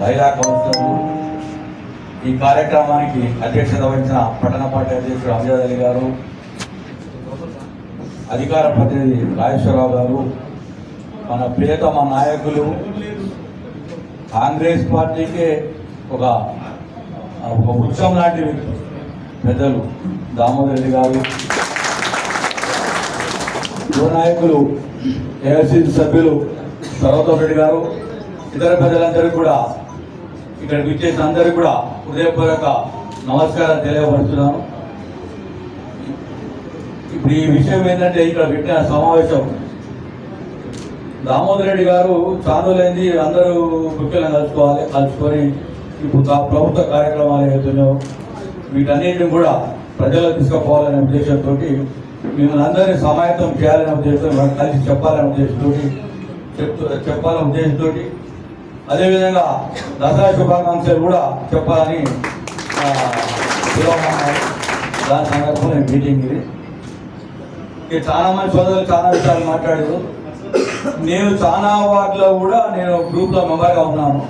మహిళా కౌన్సిలర్లు. ఈ కార్యక్రమానికి అధ్యక్షత వహించిన పట్టణ పార్టీ అధ్యక్షుడు అమజద్ అలీ గారు అధికార ప్రతినిధి రాజేశ్వరరావు గారు మన ప్రియతమ నాయకులు కాంగ్రెస్ పార్టీకే ఒక ఒక వృక్షం లాంటి పెద్దలు దామోదర్ రెడ్డి గారు యువ నాయకులు ఏఐసిసి సభ్యులు సర్వతోర్ రెడ్డి గారు ఇతర ప్రజలందరూ కూడా ఇక్కడికి వచ్చేసి అందరూ కూడా హృదయపూర్వక నమస్కారం తెలియపరుస్తున్నాను. ఇప్పుడు ఈ విషయం ఏంటంటే ఇక్కడ పెట్టిన సమావేశం. దామోదర్ రెడ్డి గారు చానులైంది అందరూ ముఖ్యంగా కలుసుకోవాలి కలుసుకొని ఇప్పుడు ప్రభుత్వ కార్యక్రమాలు ఏవైతున్నాయో వీటన్నిటిని కూడా ప్రజలకు తీసుకుపోవాలనే ఉద్దేశంతో మిమ్మల్ని అందరినీ సమాయత్తం చేయాలనే ఉద్దేశంతో కలిసి చెప్పాలనే ఉద్దేశంతో చెప్తూ చెప్పాలనే ఉద్దేశంతో అదేవిధంగా దసరా శుభాకాంక్షలు కూడా చెప్పాలని దాని సందర్భంలో ఈ మీటింగ్ ఇది. ఇక చాలా మంది సోదరులు చాలా విషయాలు మాట్లాడారు. నేను చాలా వాటిలో కూడా నేను గ్రూప్లో మెంబర్గా ఉన్నాను.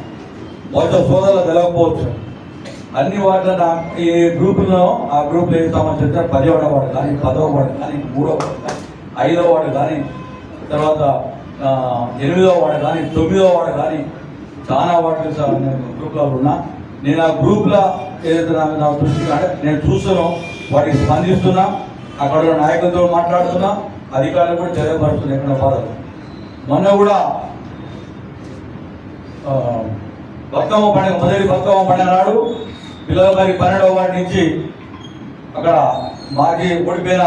బహుశా సోదరులు తెలవకపోవచ్చు. అన్ని వాటిలో నా ఈ గ్రూపులో ఆ గ్రూప్లో ఏ సమస్య వచ్చినా పదిహేడవ వాడు కానీ పదవ వాడు కానీ మూడవ వాడు కానీ ఐదవ వాడు కానీ తర్వాత ఎనిమిదో ఎనిమిదవ వాడు కానీ తొమ్మిదవ వాడు కానీ చాలా వాటికి సార్ నేను గ్రూప్లో ఉన్నా. నేను ఆ గ్రూప్లో ఏదైతే నా నా దృష్టికి నేను చూస్తున్నాం వాటికి స్పందిస్తున్నా అక్కడ నాయకులతో మాట్లాడుతున్నా అధికారులు కూడా తెలియపరుస్తున్నా ఎక్కడ బాధలు మొన్న కూడా బతుకమ్మ పండుగ మొదటి బతుకమ్మ పండుగ నాడు పిల్లల పన్నెండవ వాటి నుంచి అక్కడ మాజీ ఓడిపోయిన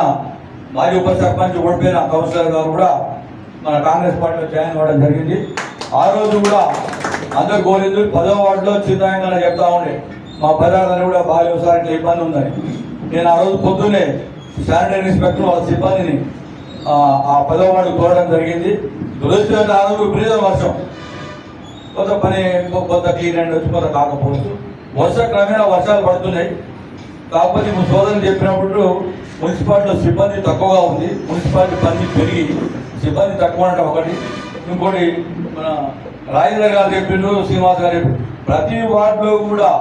మాజీ ఉప సర్పంచ్ ఓడిపోయిన కౌన్సిలర్ గారు కూడా మన కాంగ్రెస్ పార్టీలో జాయిన్ అవ్వడం జరిగింది. ఆ రోజు కూడా అందరు కోరింది పదో వార్డులో చిన్నాయంగా చెప్తా ఉండే. మా పదార్థాలు కూడా బాగా ఒకసారి ఇబ్బంది ఉందని. నేను ఆ రోజు పొద్దునే శానిటరీ ఇన్స్పెక్టర్ వాళ్ళ సిబ్బందిని ఆ, పదో పదవ వార్డు కోరడం జరిగింది. దురదృష్టం ఆ రోజు విపరీత వర్షం. కొంత పని కొంత క్లీన్ అండ్ వచ్చి కొంత కాకపోవచ్చు. వర్ష క్రమేణా వర్షాలు పడుతున్నాయి. కాకపోతే మీ సోదరులు చెప్పినప్పుడు మున్సిపాలిటీలో సిబ్బంది తక్కువగా ఉంది. మున్సిపాలిటీ పని పెరిగి సిబ్బంది తక్కువ ఉండటం ఒకటి. ఇంకోటి మన రాజేంద్ర గారు చెప్పిండు శ్రీనివాస్ గారు చెప్పిండు. ప్రతి వార్డులో కూడా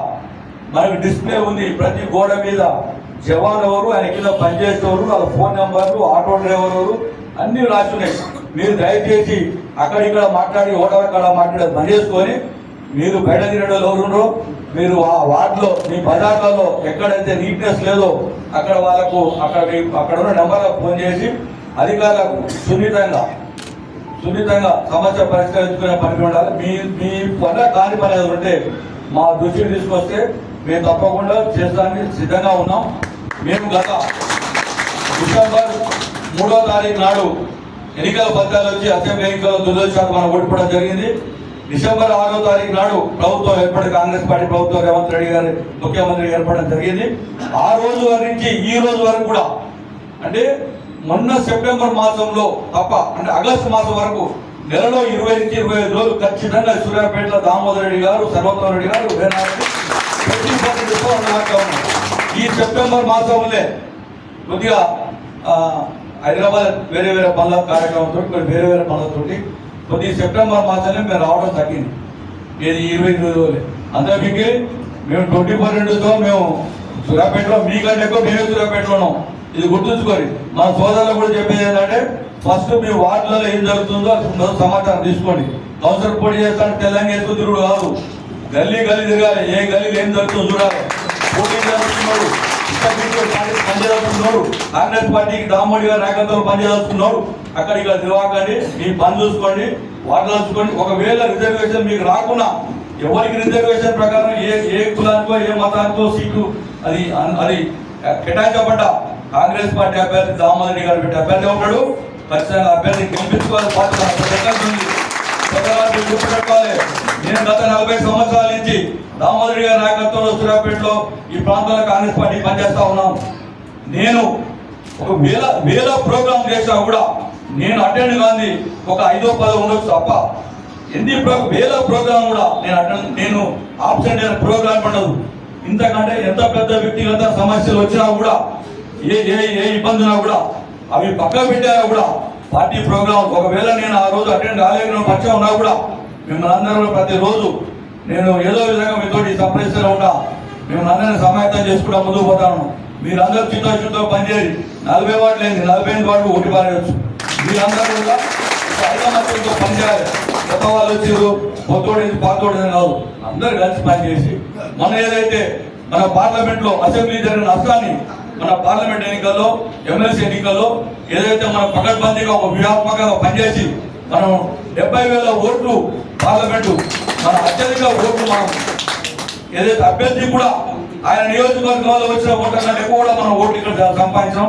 మనకి డిస్ప్లే ఉంది ప్రతి గోడ మీద. జవాన్ ఎవరు ఆయన కింద పనిచేసేవారు వాళ్ళ ఫోన్ నెంబర్లు ఆటో డ్రైవర్ ఎవరు అన్ని రాసి ఉన్నాయి. మీరు దయచేసి అక్కడ ఇక్కడ మాట్లాడి ఓటర్ అక్కడ మాట్లాడి పని చేసుకొని మీరు బయట తిరగడం ఎవరు మీరు ఆ వార్డులో మీ బజార్లలో ఎక్కడైతే నీట్నెస్ లేదో అక్కడ వాళ్ళకు అక్కడ అక్కడ ఉన్న నెంబర్లకు ఫోన్ చేసి అధికారులకు సున్నితంగా సున్నితంగా సమస్య పరిష్కరించుకునే పని ఉండాలి. మీ మీ పని కాని పని ఏదైనా ఉంటే మా దృష్టికి తీసుకొస్తే మేము తప్పకుండా చేసడానికి సిద్ధంగా ఉన్నాం. మేము గత డిసెంబర్ మూడో తారీఖు నాడు ఎన్నికల ఫలితాలు వచ్చి అసెంబ్లీ ఎన్నికల్లో దురదృష్టాలు మనం ఓడిపోవడం జరిగింది. డిసెంబర్ ఆరో తారీఖు నాడు ప్రభుత్వం ఏర్పడి కాంగ్రెస్ పార్టీ ప్రభుత్వం రేవంత్ రెడ్డి గారి ముఖ్యమంత్రి ఏర్పడడం జరిగింది. ఆ రోజు వారి నుంచి ఈ రోజు వరకు కూడా అంటే మొన్న సెప్టెంబర్ మాసంలో తప్ప అంటే ఆగస్టు మాసం వరకు నెలలో ఇరవై నుంచి ఇరవై ఐదు రోజులు ఖచ్చితంగా సూర్యాపేటలో దామోదర్ రెడ్డి గారు సర్వోత్తమ రెడ్డి గారు ఈ సెప్టెంబర్ మాసంలో కొద్దిగా హైదరాబాద్ వేరే వేరే పనుల కార్యక్రమంతో కొన్ని వేరే వేరే పనులతో కొద్ది సెప్టెంబర్ మాసంలో మేము రావడం తగ్గింది. ఇది ఇరవై ఐదు రోజులే. అందరికి మేము ట్వంటీ ఫోర్ ఇంటూతో మేము సూర్యాపేటలో మీకంటే ఎక్కువ మేమే సూర్యాపేటలో ఉన్నాం. ఇది గుర్తుంచుకోండి. మా సోదరులు కూడా చెప్పేది ఏంటంటే ఫస్ట్ మీ వార్డులలో ఏం జరుగుతుందో సమాచారం తీసుకోండి. కౌన్సిలర్ పోటీ చేస్తాను తెలంగాణ ఎత్తు తిరుగుడు కాదు. గల్లీ గల్లీ తిరగాలి. ఏ గల్లీలో ఏం జరుగుతుందో చూడాలి. పోటీ చేస్తున్నాడు పనిచేస్తున్నాడు. కాంగ్రెస్ పార్టీకి దామోడి గారు నాయకత్వంలో పనిచేస్తున్నాడు. అక్కడ ఇక్కడ తిరగకండి. మీ పని చూసుకోండి. వార్డులు చూసుకోండి. ఒకవేళ రిజర్వేషన్ మీకు రాకుండా ఎవరికి రిజర్వేషన్ ప్రకారం ఏ ఏ కులానికో ఏ మతానికో సీటు అది అది కేటాయించబడ్డ కాంగ్రెస్ పార్టీ అభ్యర్థి దామోదరి గారు పెట్టి అభ్యర్థి ఉంటాడు ఖచ్చితంగా అభ్యర్థి గెలిపించుకోవాలి బాధ్యత ఉంది. పెద్దవాళ్ళు నేను గత నలభై సంవత్సరాల నుంచి దామోదర్ గారి నాయకత్వంలో సూర్యాపేటలో ఈ ప్రాంతంలో కాంగ్రెస్ పార్టీ పనిచేస్తా ఉన్నాను. నేను ఒక వేల వేల ప్రోగ్రాం చేసినా కూడా నేను అటెండ్ కాని ఒక ఐదో పదో ఉండొచ్చు తప్ప ఎన్ని వేల ప్రోగ్రాం కూడా నేను అటెండ్ నేను ఆబ్సెంట్ అయిన ప్రోగ్రాం ఉండదు. ఇంతకంటే ఎంత పెద్ద వ్యక్తిగత సమస్యలు వచ్చినా కూడా ఏ ఏ ఏ ఇబ్బంది ఉన్నా కూడా అవి పక్క పెట్టారా కూడా పార్టీ ప్రోగ్రాం ఒకవేళ నేను ఆ రోజు అటెండ్ కాలేకపోయిన పక్షం ఉన్నా కూడా మిమ్మల్ని అందరూ ప్రతిరోజు నేను ఏదో విధంగా మీతో సపరేషన్ ఉంటా మేము అందరినీ సమాయత్తం చేసుకుంటా ముందుకు పోతాను. మీరందరూ చిత్తశుద్ధితో పనిచేయాలి నలభై వాటి లేదు నలభై ఎనిమిది వార్డు ఒకటి పారేయచ్చు. మీరందరూ కూడా ఒక ఐకమత్యంతో పనిచేయాలి. కొత్త వాళ్ళు వచ్చారు కొత్తోడి పాతోడి కాదు. అందరు కలిసి పనిచేసి మన ఏదైతే మన పార్లమెంట్లో అసెంబ్లీ జరిగిన నష్టాన్ని మన పార్లమెంట్ ఎన్నికల్లో ఎమ్మెల్సీ ఎన్నికల్లో ఏదైతే మన పకడ్బందీగా ఒక వ్యూహాత్మకంగా పనిచేసి మనం డెబ్బై వేల ఓట్లు పార్లమెంటు మన అత్యధిక ఓట్లు మనం ఏదైతే అభ్యర్థి కూడా ఆయన నియోజకవర్గంలో వచ్చిన ఓట్ల కంటే కూడా మనం ఓట్లు ఇక్కడ సంపాదించాం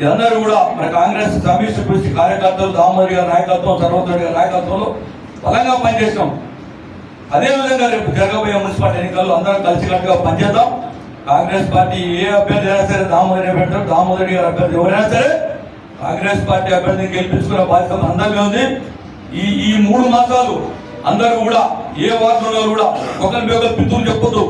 ఇదందరూ కూడా మన కాంగ్రెస్ కమ్యూనిస్ట్ కృషి కార్యకర్తలు దామోదరి గారి నాయకత్వం సర్వోదరి గారి నాయకత్వంలో బలంగా పనిచేసినాం. అదేవిధంగా రేపు జరగబోయే మున్సిపాలిటీ ఎన్నికల్లో అందరం కలిసికట్టుగా పనిచేద్దాం. కాంగ్రెస్ పార్టీ ఏ అభ్యర్థి అయినా సరే దామోదరి పెట్టారు దామోదరి గారు అభ్యర్థి ఎవరైనా సరే కాంగ్రెస్ పార్టీ అభ్యర్థిని గెలిపించుకున్న బాధ్యత అందరికీ ఉంది. ఈ ఈ మూడు మాసాలు అందరూ కూడా ఏ వార్డులో కూడా ఒకరి ఒకరు పితులు చెప్పొద్దు.